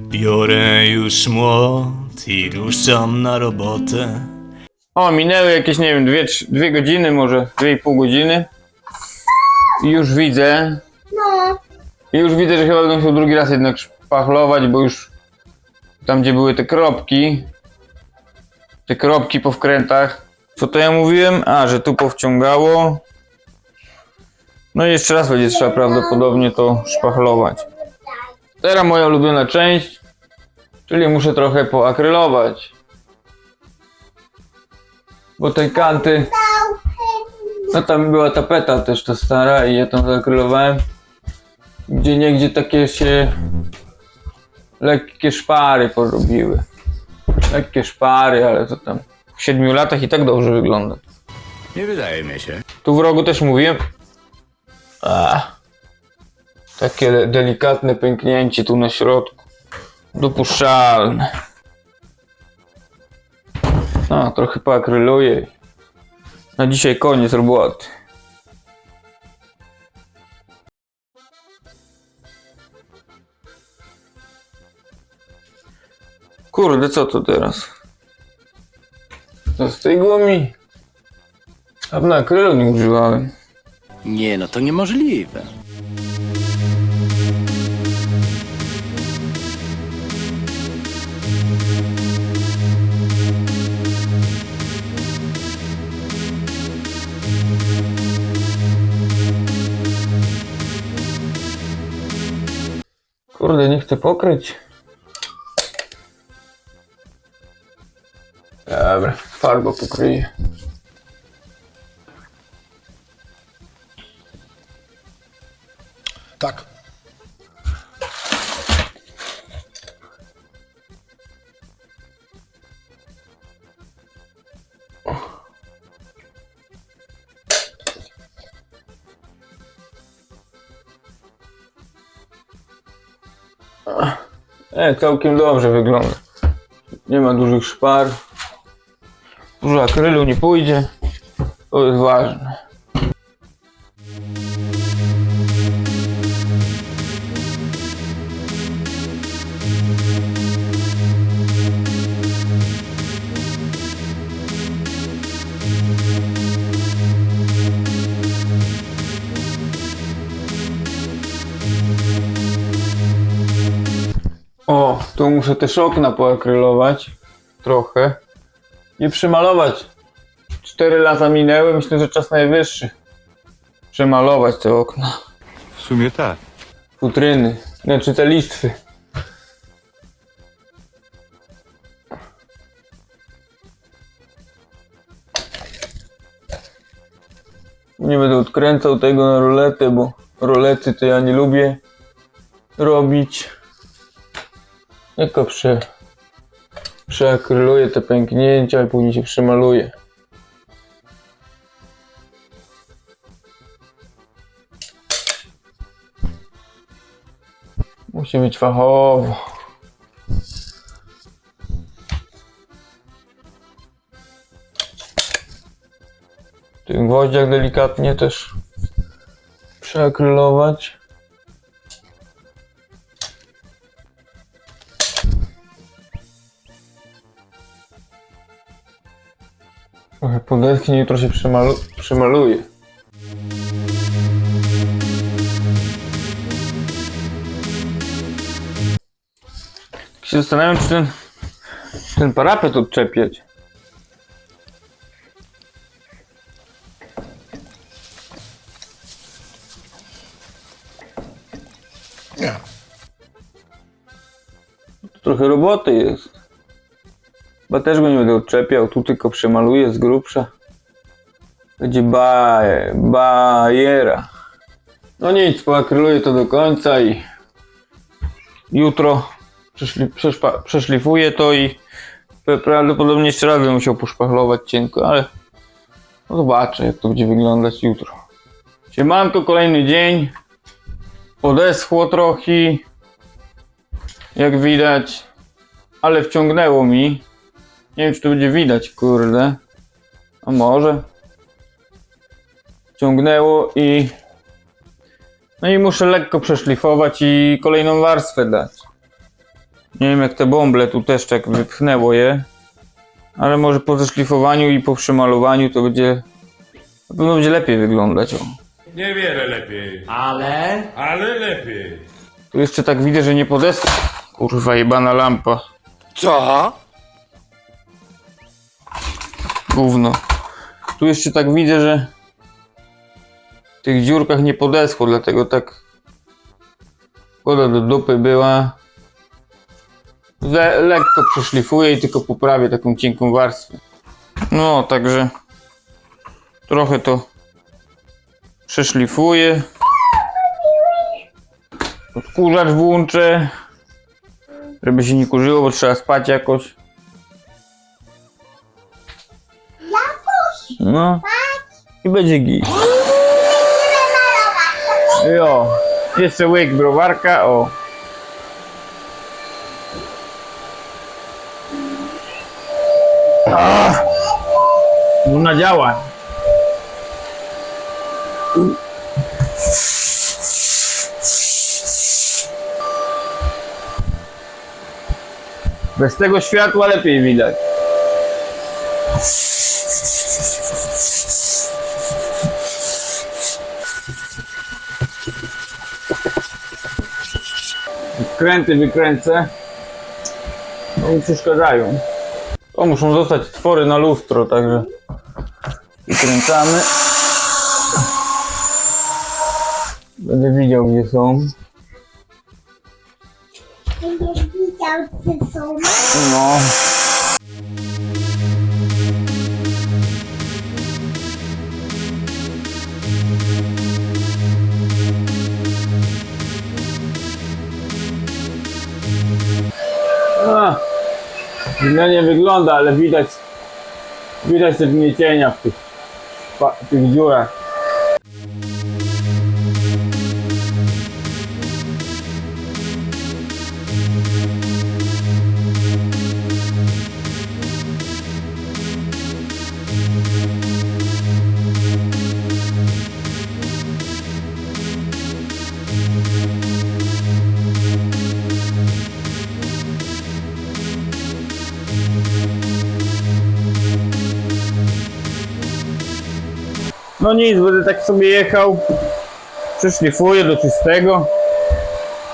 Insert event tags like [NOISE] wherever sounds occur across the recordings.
Biorę już młot i ruszam na robotę. O, minęły jakieś, nie wiem, dwie, trzy- dwie godziny, może dwie i pół godziny. I już widzę, No, i już widzę, że chyba będę musiał drugi raz jednak szpachlować, bo już tam, gdzie były te kropki, te kropki po wkrętach. Co to ja mówiłem? A, że tu powciągało. No i jeszcze raz będzie trzeba prawdopodobnie to szpachlować. Teraz moja ulubiona część, czyli muszę trochę poakrylować. Bo te kanty, no tam była tapeta też ta stara i ja tam zaakrylowałem. Gdzie niegdzie takie się lekkie szpary porobiły. Lekkie szpary, ale to tam w siedmiu latach i tak dobrze wygląda. Nie wydaje mi się. Tu w rogu też mówiłem. A, takie delikatne pęknięcie tu na środku. Dopuszczalne. A, trochę poakryluję. Na dzisiaj koniec roboty. Kurde, co to teraz? Zastygło mi. A na akrylu nie używałem. Nie, no to niemożliwe. Kurde, nie chcę pokryć. Dobra, Całkiem dobrze wygląda. Nie ma dużych szpar. Dużo akrylu nie pójdzie. To jest ważne. O, tu muszę też okna poakrylować. Trochę. I przymalować. Cztery lata minęły, myślę, że czas najwyższy. Przemalować te okna. W sumie tak. Futryny. Znaczy te listwy. Nie będę odkręcał tego na roletę, bo rolety to ja nie lubię robić. Tylko prze, przeakryluję te pęknięcia i później się przemaluję. Musi być fachowo. Tych gwoździach delikatnie też przeakrylować. Podetchnie, jutro się przemalu przemaluje. Tak się zastanawiam, czy ten, ten parapet odczepiać. Nie. Trochę roboty jest. Chyba też go nie będę odczepiał, tu tylko przemaluję z grubsza. Będzie ba bajera. No nic, poakryluję to do końca i jutro przeszli przeszlifuję to i prawdopodobnie jeszcze raz będę musiał poszpachlować cienko, ale no zobaczę jak to będzie wyglądać jutro. Siemanko, kolejny dzień. Podeschło trochę, jak widać, ale wciągnęło mi. Nie wiem, czy to będzie widać, kurde. A może. Ciągnęło i. No i muszę lekko przeszlifować i kolejną warstwę dać. Nie wiem jak te bąble tu też tak wypchnęło je. Ale może po zeszlifowaniu i po przemalowaniu to będzie... Na pewno będzie lepiej wyglądać. O. Niewiele lepiej, Ale... ale lepiej. Tu jeszcze tak widzę, że nie podeschła. Kurwa jebana lampa. Co? Gówno. Tu jeszcze tak widzę, że w tych dziurkach nie podeschło, dlatego tak woda do dupy była. Le lekko przeszlifuję i tylko poprawię taką cienką warstwę. No, także trochę to przeszlifuję. Odkurzacz włączę, żeby się nie kurzyło, bo trzeba spać jakoś. No. I będzie git. Jo. Jeszcze łyk browarka, o. Ah! Ona działa. Bez tego światła lepiej widać. Kręty wykręcę. No mi przeszkadzają. To muszą zostać twory na lustro, także wykręcamy. Będę widział gdzie są. Będziesz widział, gdzie są. No. Źle nie wygląda, ale widać widać te wgniecienia w tych, pa- tych dziurach. No nic, będę tak sobie jechał. Przeszlifuję do czystego.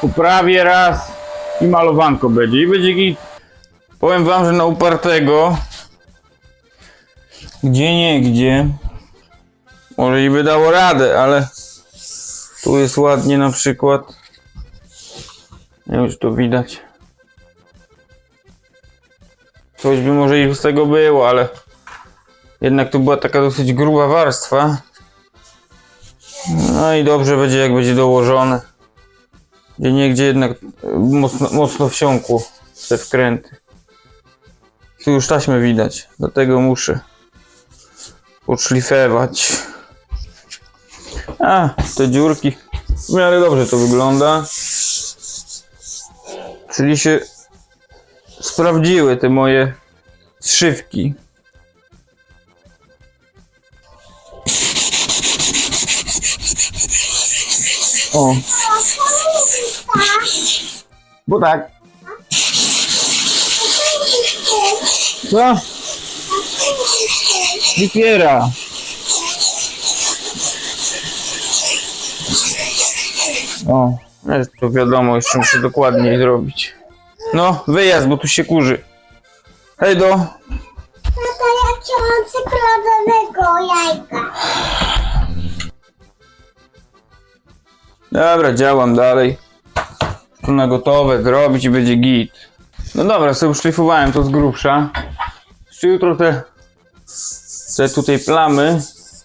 Poprawię raz i malowanko będzie. I będzie git. Powiem wam, że na upartego gdzie nie gdzie może i by dało radę, ale tu jest ładnie na przykład. Nie czy to widać. Coś by może i z tego było, ale jednak tu była taka dosyć gruba warstwa. No i dobrze będzie jak będzie dołożone. Gdzie niegdzie jednak e, mocno, mocno wsiąkło te wkręty. Tu już taśmę widać, dlatego muszę podszlifewać. A, te dziurki. W miarę dobrze to wygląda. Czyli się sprawdziły te moje zszywki. O. Bo tak. Co? Likiera. O, to wiadomo, jeszcze muszę dokładniej zrobić. No, wyjazd, bo tu się kurzy. Hej do. Dobra, działam dalej. Tu na gotowe zrobić i będzie git. No dobra, sobie szlifowałem to z grubsza. Jeszcze jutro te, te tutaj plamy,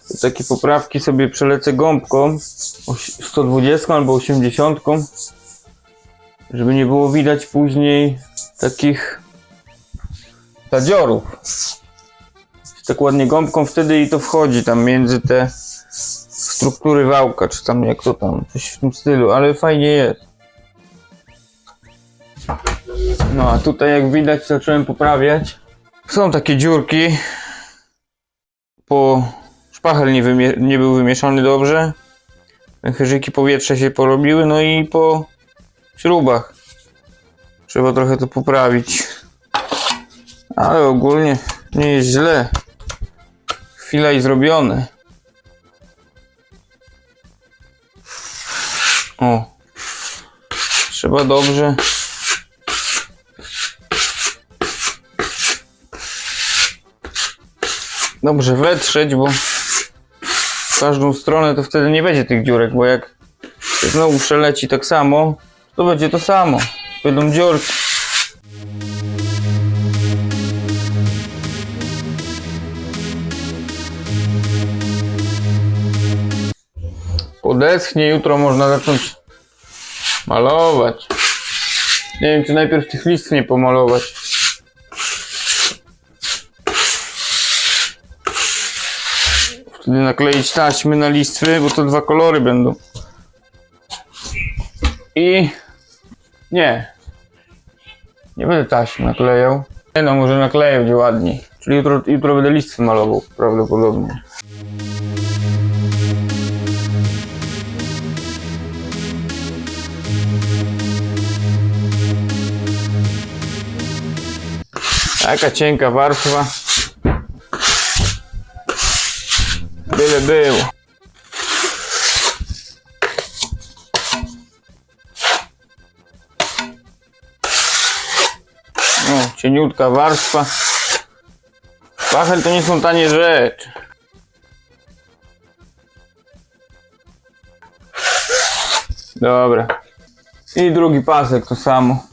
te takie poprawki sobie przelecę gąbką oś- 120 albo 80, żeby nie było widać później takich tadziorów. Tak ładnie gąbką wtedy i to wchodzi tam między te struktury wałka, czy tam jak to tam, coś w tym stylu, ale fajnie jest. No a tutaj jak widać zacząłem poprawiać. Są takie dziurki. Po szpachel nie, nie był wymieszany dobrze. Pęcherzyki powietrza się porobiły, no i po śrubach. Trzeba trochę to poprawić. Ale ogólnie nie jest źle. Chwila i zrobione. O. Trzeba dobrze. Dobrze wetrzeć, bo w każdą stronę to wtedy nie będzie tych dziurek, bo jak znowu przeleci tak samo, to będzie to samo. Będą dziurki. Podeschnie, jutro można zacząć malować. Nie wiem, czy najpierw tych listw nie pomalować. Wtedy nakleić taśmy na listwy, bo to dwa kolory będą. I nie. Nie będę taśmy naklejał. Nie no, może nakleję, będzie ładniej. Czyli jutro, jutro będę listwy malował, prawdopodobnie. Taka cienka warstwa. Byle było. Cieniutka warstwa. Pachel to nie są tanie rzeczy. Dobra. I drugi pasek to samo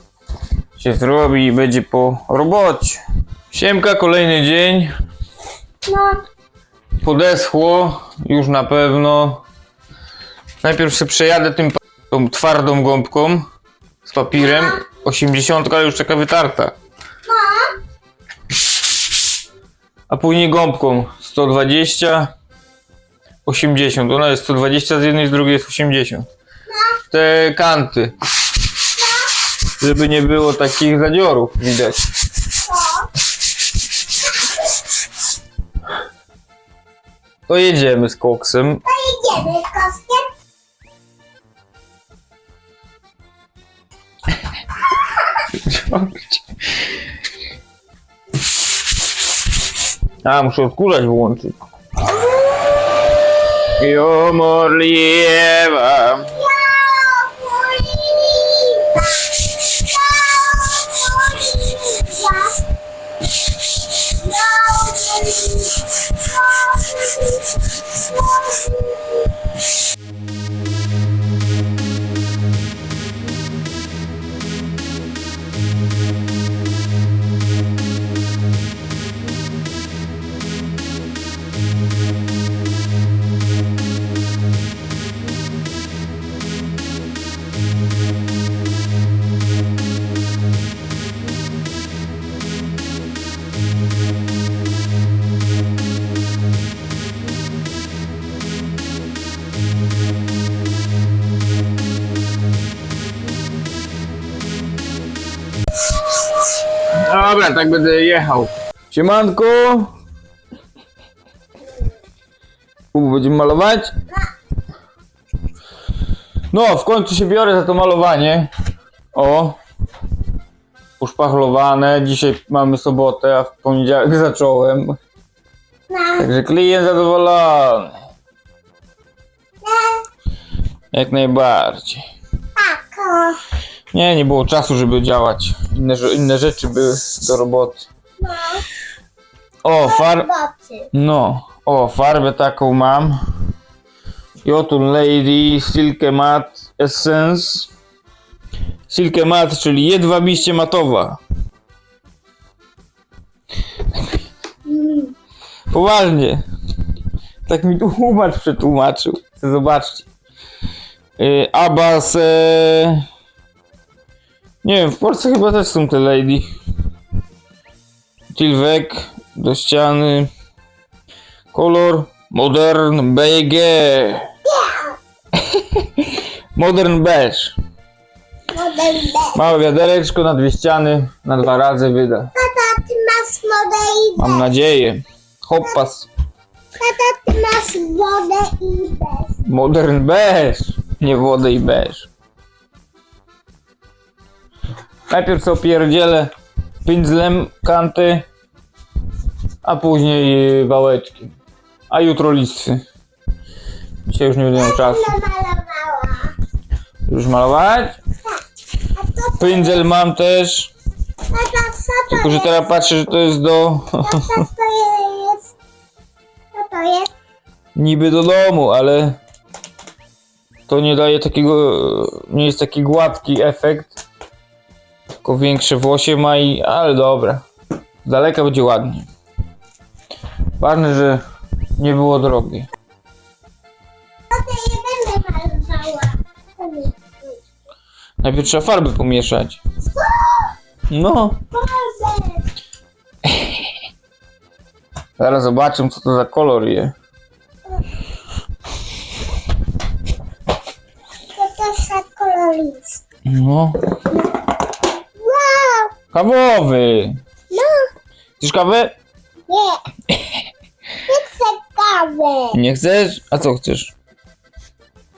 się zrobi i będzie po robocie. Siemka, kolejny dzień. No, Podeschło już na pewno. Najpierw się przejadę tym tą twardą gąbką z papirem. 80 ale już taka wytarta. A później gąbką 120 80. Ona jest 120 z jednej, z drugiej jest 80. Te kanty. Żeby nie było takich zadziorów widać. To jedziemy z koksem. idziemy z kostkiem. A, muszę odkurzacz wyłączyć. Jo morliewa. Dobra, tak będę jechał. Siemanko. Kubu, będziemy malować? No, w końcu się biorę za to malowanie. O. Uszpachlowane. Dzisiaj mamy sobotę, a w poniedziałek [LAUGHS] zacząłem. No, Także klient zadowolony. Jak najbardziej. tak, Nie, nie było czasu, żeby działać. Inne, inne rzeczy były do roboty. no, O, far... No, o, farbę taką mam. Jotun Lady Silke Matte Essence. Silke Matte, czyli jedwabiście matowa. Poważnie. Tak mi tłumacz przetłumaczył. Zobaczcie. Yy, Abbas. E... Nie wiem, w Polsce chyba też są te Lady. Tilwek do ściany. Kolor Modern Beige. [LAUGHS] Modern Beige. Małe wiadereczko na dwie ściany, na dwa razy wyda. Tata, ty masz model Mam nadzieję. Hoppas. Tata, ty masz wodę i bez. Modern beige, nie wodę i beige. Najpierw co pierdzielę pędzlem kanty, a później y, wałeczkiem. A jutro listwy. Dzisiaj już nie będę miał czasu. Już malować? To Pędzel mam też. Tylko, że teraz patrzę, że to jest do... To jest? niby do domu, ale to nie daje takiego, nie jest taki gładki efekt, tylko większe włosie ma i, ale dobra, z daleka będzie ładnie. Ważne, że nie było drogi. Najpierw trzeba farby pomieszać. No, [LAUGHS] zaraz zobaczę co to za kolor jest. To też za kolorist. No, Wow! Kawowy. No, Chcesz kawę? nie. [LAUGHS] Nie chcę kawy. Nie chcesz? A co chcesz?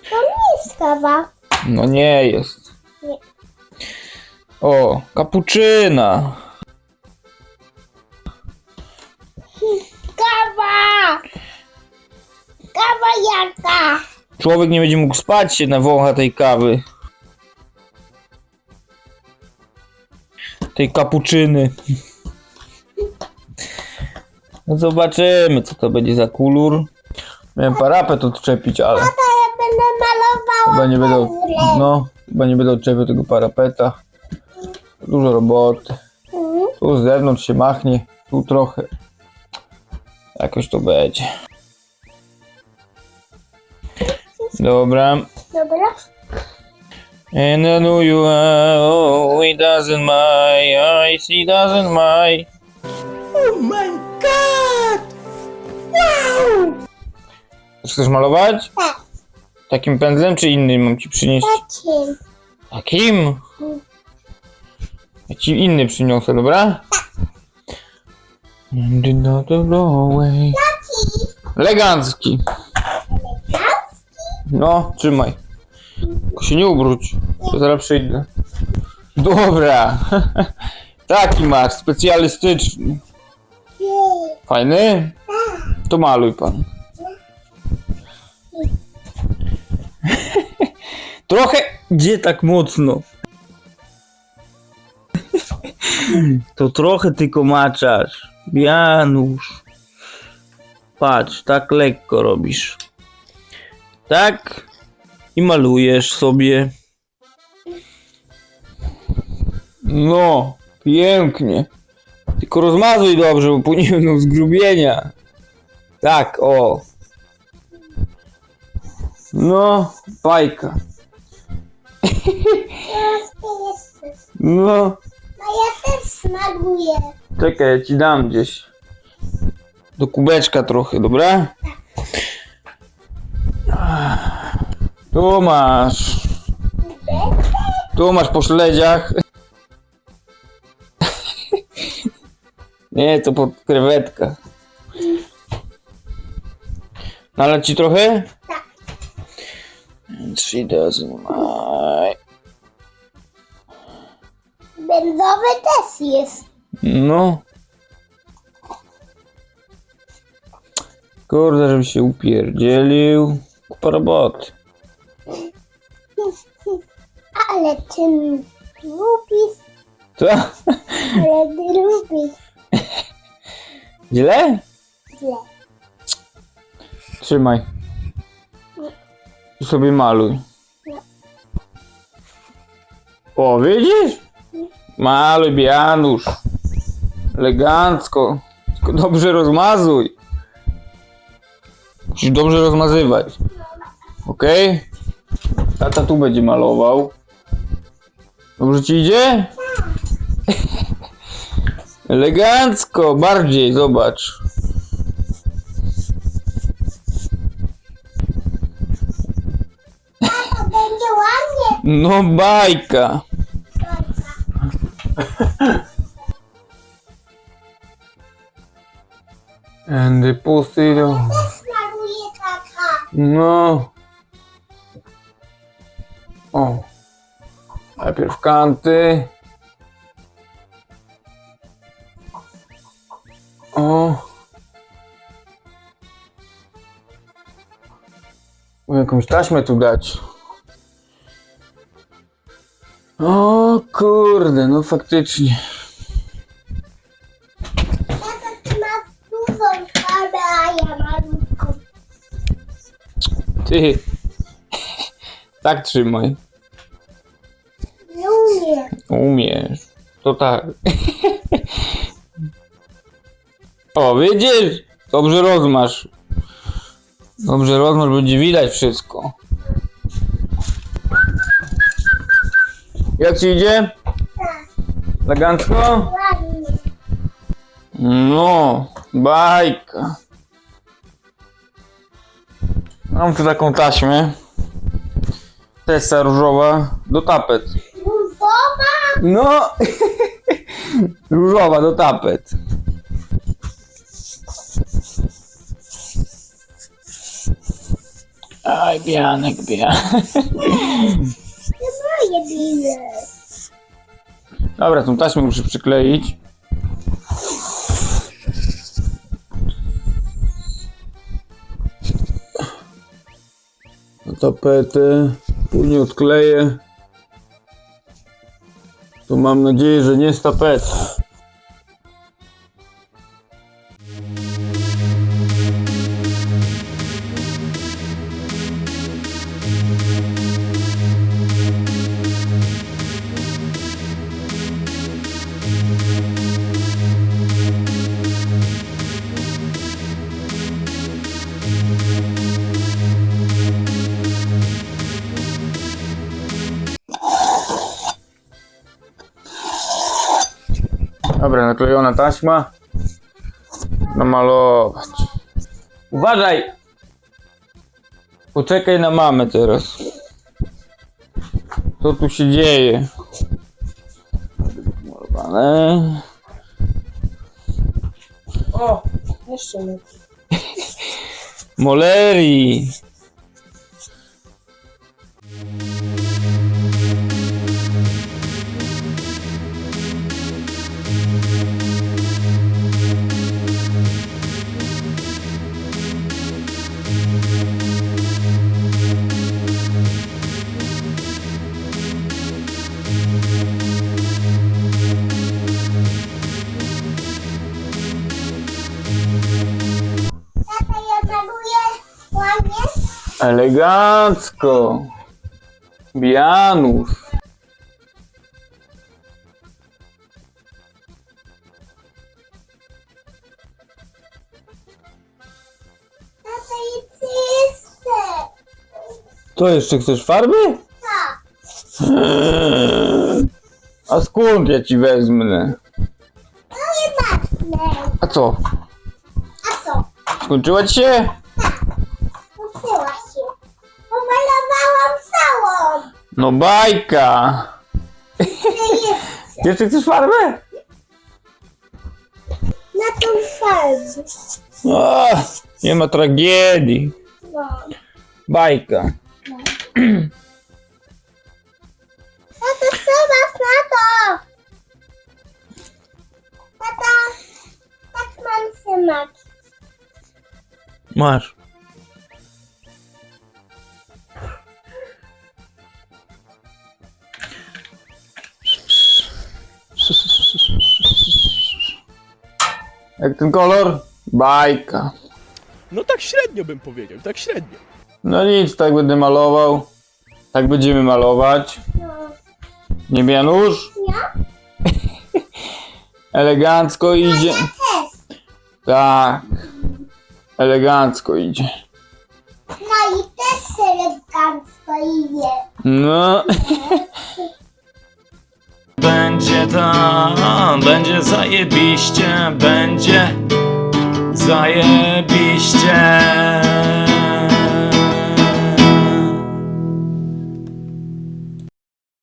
To nie jest kawa. No nie jest. Nie. O, kapuczyna. Kawa! Kawa jaka? Człowiek nie będzie mógł spać się na wącha tej kawy. Tej kapuczyny. No zobaczymy, co to będzie za kolor. Miałem parapet odczepić, ale Tata, ja będę malowała chyba nie będę, no, chyba nie będę odczepiał tego parapeta. Dużo roboty. Mhm. Tu z zewnątrz się machnie, tu trochę. Jakoś to będzie. Dobra. Dobra. And I know you are, oh, it doesn't my eyes, it doesn't my. Oh my god! Wow! Chcesz malować? Tak. Takim pędzlem czy innym mam ci przynieść? Takim. Takim? Ja ci inny przyniosę, dobra? And another away. Taki. Elegancki. No, trzymaj. Tylko się nie ubróć. To zaraz przyjdę. Dobra. [LAUGHS] Taki masz, specjalistyczny. Fajny? To maluj pan. [LAUGHS] Trochę. Gdzie tak mocno? [LAUGHS] To trochę tylko maczasz. Janusz. Patrz, tak lekko robisz. Tak. I malujesz sobie. No, pięknie. Tylko rozmazuj dobrze, bo później będą zgrubienia. Tak, o. No, bajka. Teraz ty jesteś. No, No ja też smaguję. czekaj, ja ci dam gdzieś. Do kubeczka trochę, dobra? Tu masz. Tu masz po śledziach. [LAUGHS] Nie, to pod krewetkach. Nalać ci trochę? Tak. Doesn't mind. Benzowy też jest. No. Kurde, żeby się upierdzielił. Kupa roboty. Ale czym lubisz? Co? Ale ty lubisz. Źle? Źle. Trzymaj. I sobie maluj. O, widzisz? Maluj, Janusz. Elegancko. Tylko dobrze rozmazuj. Musisz dobrze rozmazywać. Okej? Tata tu będzie malował. Dobrze ci idzie? Elegancko, bardziej, zobacz. Będzie ładnie. No bajka. And the pussy tata. No. O. Najpierw kanty. O. Jakąś taśmę tu dać. O kurde, no faktycznie. Ty. Tak trzymaj. Umiesz. To tak. [LAUGHS] O, widzisz? Dobrze rozmasz. Dobrze rozmasz, będzie widać wszystko. Jak ci idzie? Elegancko? No, bajka. Mam tu taką taśmę. Testa różowa do tapet. No, [LAUGHS] różowa do tapet. Aj, bianek, bianek. Nie moje bile. Dobra, tą taśmę muszę przykleić. Na tapetę. Później odkleję. To mam nadzieję, że nie z Dobra, naklejona taśma. Namalować. Uważaj! Poczekaj na mamę teraz. Co tu się dzieje? Malowane. O, jeszcze nie. [LAUGHS] Moleri. Elegancko. Czyste. To jeszcze chcesz farby? Tak. A skąd ja ci wezmę? No nie. A co? A co? Skończyła ci się? No bajka. [LAUGHS] Jeszcze chcesz farbę? na tą farbę. O, nie ma tragedii. No. Bajka. Tata, zobacz na to. Tata, tak mam trzymać. Masz. Jak ten kolor? Bajka. No tak średnio bym powiedział, tak średnio. No nic, tak będę malował. Tak będziemy malować. Nie Janusz? Ja? [LAUGHS] Elegancko idzie. Tak. Elegancko idzie. No i też elegancko idzie. No. [LAUGHS] Będzie tam, będzie zajebiście, będzie zajebiście.